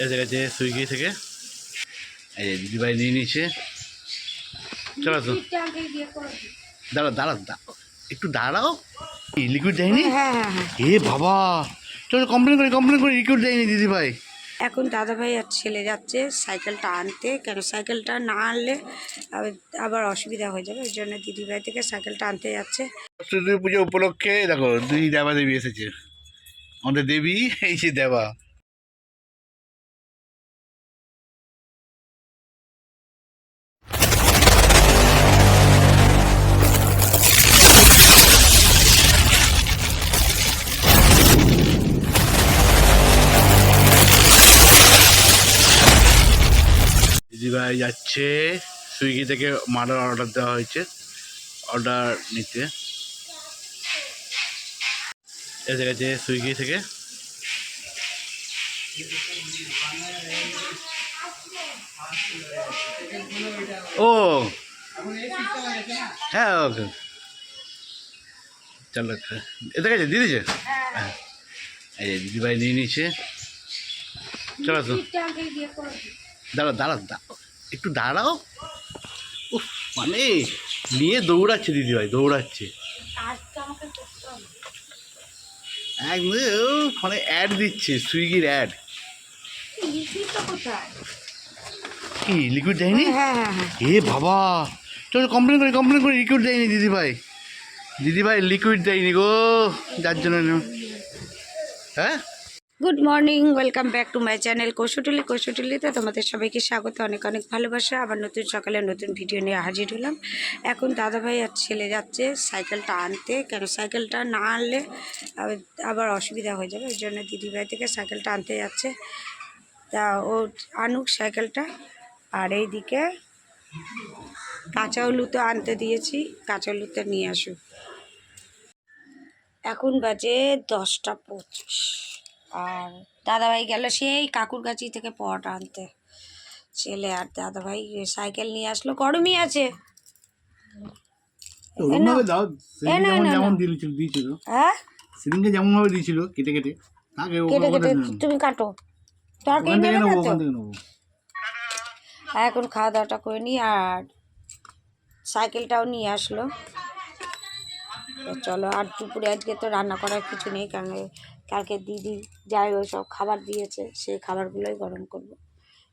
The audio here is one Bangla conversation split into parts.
এসে গেছে সুইগি থেকে এই যে দিদিভাই নিয়ে নিয়েছে। চলো তো। দাঁড়াও দাঁড়াও দাঁড়াও। একটু দাঁড়াও। লিকুইড দেয়নি? হ্যাঁ হ্যাঁ হ্যাঁ। এ বাবা। চলো কমপ্লেন করি কমপ্লেন করি লিকুইড দেয়নি দিদিভাই। এখন দাদাভাই আর ছেলে যাচ্ছে সাইকেলটা আনতে। কেন? সাইকেলটা না আনলে আবার আবার অসুবিধা হয়ে যাবে। ওই জন্য দিদিভাই থেকে সাইকেলটা আনতে যাচ্ছে। সরস্বতী পুজো উপলক্ষে দেখো দুই দেবা দেবী এসেছে। আমাদের দেবী এই যে দেবা। দিদিভাই যাচ্ছে। সুইগি থেকে মালার অর্ডার দেওয়া হয়েছে। অর্ডার নিতে। এসে গেছে সুইগি থেকে। ও। হ্যাঁ ওকে। চলো এসে গেছে হ্যাঁ এই দিদিভাই নিয়ে নিয়েছে। চলো তো দাঁড়া দাঁড়াও একটু দাঁড়াও। উফ মানে নিয়ে দৌড়াচ্ছে দিদিভাই দৌড়াচ্ছে। একদম ও, মানে অ্যাড দিচ্ছে সুইগির অ্যাড কি লিকুইড দেয়নি? এ বাবা চলো কমপ্লেন করি কমপ্লেন করি লিকুইড দেয়নি দিদিভাই দিদিভাই লিকুইড দেয়নি গো যার জন্য হ্যাঁ? Good morning welcome back to my channel Koushtuli কৌশটুলিতে তোমাদের সবাইকে স্বাগত, অনেক অনেক ভালোবাসা। আবার নতুন সকালে নতুন ভিডিও নিয়ে হাজির হলাম। এখন দাদাভাই আর ছেলে যাচ্ছে সাইকেলটা আনতে। কেন সাইকেলটা না আনলে আবার অসুবিধা হয়ে যাবে। ওই জন্য দিদিভাই থেকে সাইকেলটা আনতে যাচ্ছে। তা ও আনুক সাইকেলটা। আর এইদিকে কাঁচা হলুদ তো আনতে দিয়েছি। কাঁচা হলুদটা নিয়ে আসুক। এখন বাজে দশটা পঁচিশ। আর দাদাভাই গেল সেই কাকুর কাছি থেকে পট আনতে। ছেলে আর দাদাভাই সাইকেল নিয়ে আসলো গরমই আছে। হ্যাঁ? সেদিনকে যেমন ভাবে দিয়েছিল কেটে কেটে। কেটে কেটে তুমি কাটো। আর এখন খাওয়া দাওয়াটা করে নিই আর সাইকেলটাও নিয়ে আসলো। চলো আর দুপুরে আজকে তো রান্না করার কিছু নেই কারণ কালকে দিদি যাই ওই সব খাবার দিয়েছে, সেই খাবারগুলোই গরম করব।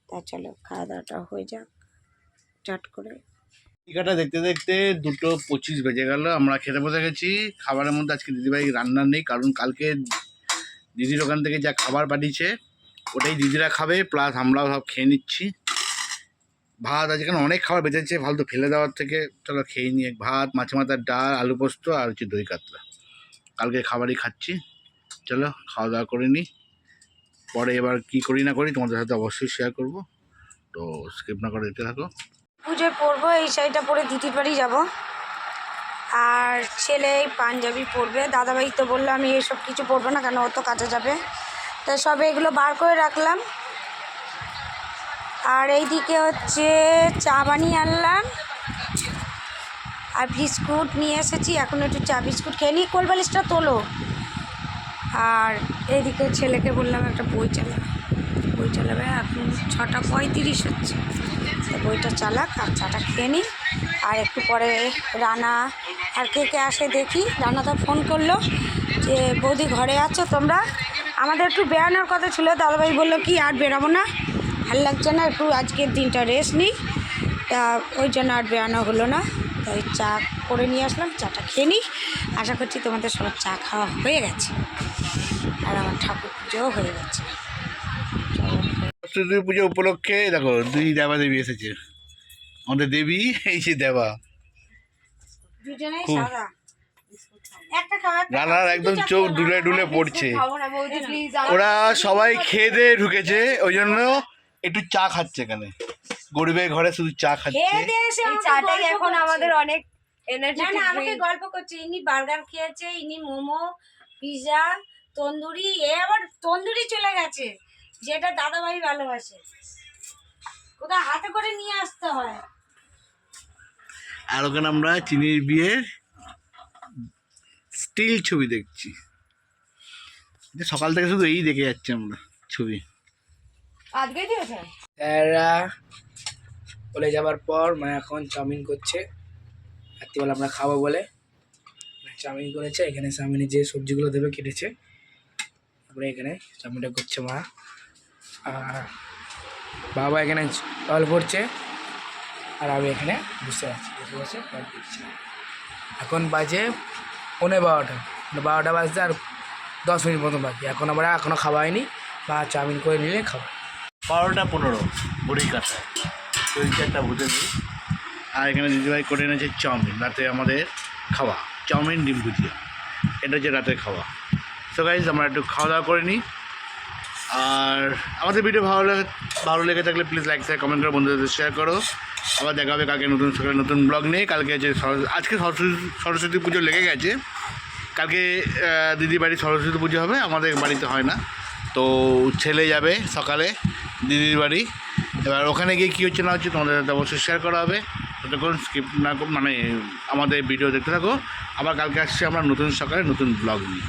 তা চলো খাওয়া দাওয়াটা হয়ে যাক, চট করে। টিকাটা দেখতে দেখতে দুটো পঁচিশ বেজে গেল, আমরা খেতে বসে গেছি। খাবারের মধ্যে আজকে দিদিভাই রান্না নেই, কারণ কালকে দিদির ওখান থেকে যা খাবার পাঠিয়েছে, ওটাই দিদিরা খাবে, প্লাস আমরাও সব খেয়ে নিচ্ছি। ভাত আজকে অনেক খাবার বেঁচেছে, ফালতু ফেলে দেওয়ার থেকে। চলো খেয়ে নিয়ে ভাত মাছ মাথার ডাল, আলু পোস্ত আর হচ্ছে দই কাতলা। কালকে খাবারই খাচ্ছি। চলো, খাওয়া দাওয়া করে নিই। পরে এবার কি করি না করি তোমাদের সাথে অবশ্যই শেয়ার করব। তো স্কিপ না করে দেখতে থাকো। পুজোয় পরবো, এই শাড়িটা পরে দিদির বাড়ি যাব। আর ছেলে এই পাঞ্জাবি পরবে। দাদাভাই তো বলল, আমি এসব কিছু পরবো না কেন? অত কাজে যাবে। তাই সব এগুলো বার করে রাখলাম। আর এইদিকে হচ্ছে চা বানিয়ে আনলাম। আর বিস্কুট নিয়ে এসেছি। এখন একটু চা বিস্কুট খেয়ে নিই কোলবালিশটা তোলো। আর এইদিকে ছেলেকে বললাম একটা বই চালাবে। বই চালাবে, এখন ছটা পঁয়ত্রিশ হচ্ছে। বইটা চালাক, আর চাটা খেয়ে নিই আর একটু পরে রানা আর কে কে আসে দেখি। রানা তো ফোন করল যে, বৌদি ঘরে আছো তোমরা? আমাদের একটু বেড়ানোর কথা ছিল, দাদাভাই বলল, কি আর বেরাবো না? ভালো লাগছে না, একটু আজকের দিনটা রেস্ট নিই। তা ওই জন্য আর বেরানো হলো না। তাই চা করে নিয়ে আসলাম, চাটা খেয়ে নিই। আশা করছি তোমাদের সবার চা খাওয়া হয়ে গেছে। আর আমার ঠাকুর পুজোও হয়ে গেছে। সরস্বতী পুজো উপলক্ষে দেখো দুই দেবা দেবী এসেছে। আমাদের দেবী এই যে দেবা। খুব। সাদা। একটা খাওয়া রানার একদম চোখ ডুলে ডুলে পড়ছে। ওরা সবাই খেয়ে দিয়ে ঢুকেছে ওই জন্য একটু চা খাচ্ছে এখানে। গরিবের ঘরে শুধু চা খাচ্ছে। চাটাই এখন আমাদের অনেক না এনার্জেটিক না আমাকে গল্প করছে ইনি বার্গার খেয়েছে ইনি মোমো পিৎজা তন্দুরি এ আবার তন্দুরি চলে গেছে যেটা দাদাভাই ভালোবাসে। কোথাও হাতে করে নিয়ে আসতে হয়। আর ওখানে আমরা চিনির বিয়ের স্টিল ছবি দেখছি। সকাল থেকে শুধু এই দেখে যাচ্ছি আমরা ছবি। আজকে দিয়েছে? স্যাররা বলে যাবার পর মা এখন চাউমিন করছে। রাত্রিবেলা আমরা খাব বলে চাউমিন করেছে। এখানে চাউমিনে যে সবজিগুলো দেবে কেটেছে। তারপরে এখানে চাউমিনটা করছে মা। আর বাবা এখানে জল পড়ছে আর আমি এখানে বসে আছি। বসে বসে জল দিচ্ছি এখন বাজে পনেরো বারোটা। বারোটা বাজতে আর দশ মিনিট মতো বাকি। এখন আমরা এখনও খাওয়া হয়নি। বা চাউমিন করে নিলে খাব। বারোটা পনেরো। ঘড়ি কাটায়। চলছে একটা বুঝে দিই আর এখানে দিদিভাই করে এনেছে চাউমিন, রাতে আমাদের খাওয়া। চাউমিন, ডিম ভুজিয়া। এটা হচ্ছে রাতের খাওয়া। সো গাইজ আমরা একটু খাওয়া দাওয়া করে নিই। আর আমাদের ভিডিও ভালো লাগে, ভালো লেগে থাকলে প্লিজ লাইক শেয়ার কমেন্ট করে বন্ধুদের শেয়ার করো। আবার দেখা হবে কালকে নতুন, সকালে নতুন ব্লগ নিয়ে। কালকে যে আজকে সরস্বতী সরস্বতী পুজো লেগে গেছে। কালকে দিদি বাড়ি সরস্বতী পুজো হবে, আমাদের বাড়িতে হয় না। তো ছেলে যাবে সকালে দিদির বাড়ি। এবার ওখানে গিয়ে কী হচ্ছে না হচ্ছে তোমাদের সাথে অবশ্যই শেয়ার করা হবে। ততক্ষণ স্কিপ না মানে আমাদের ভিডিও দেখতে থাকো। আবার কালকে আসছি আমরা নতুন সকালে নতুন ব্লগ নিয়ে।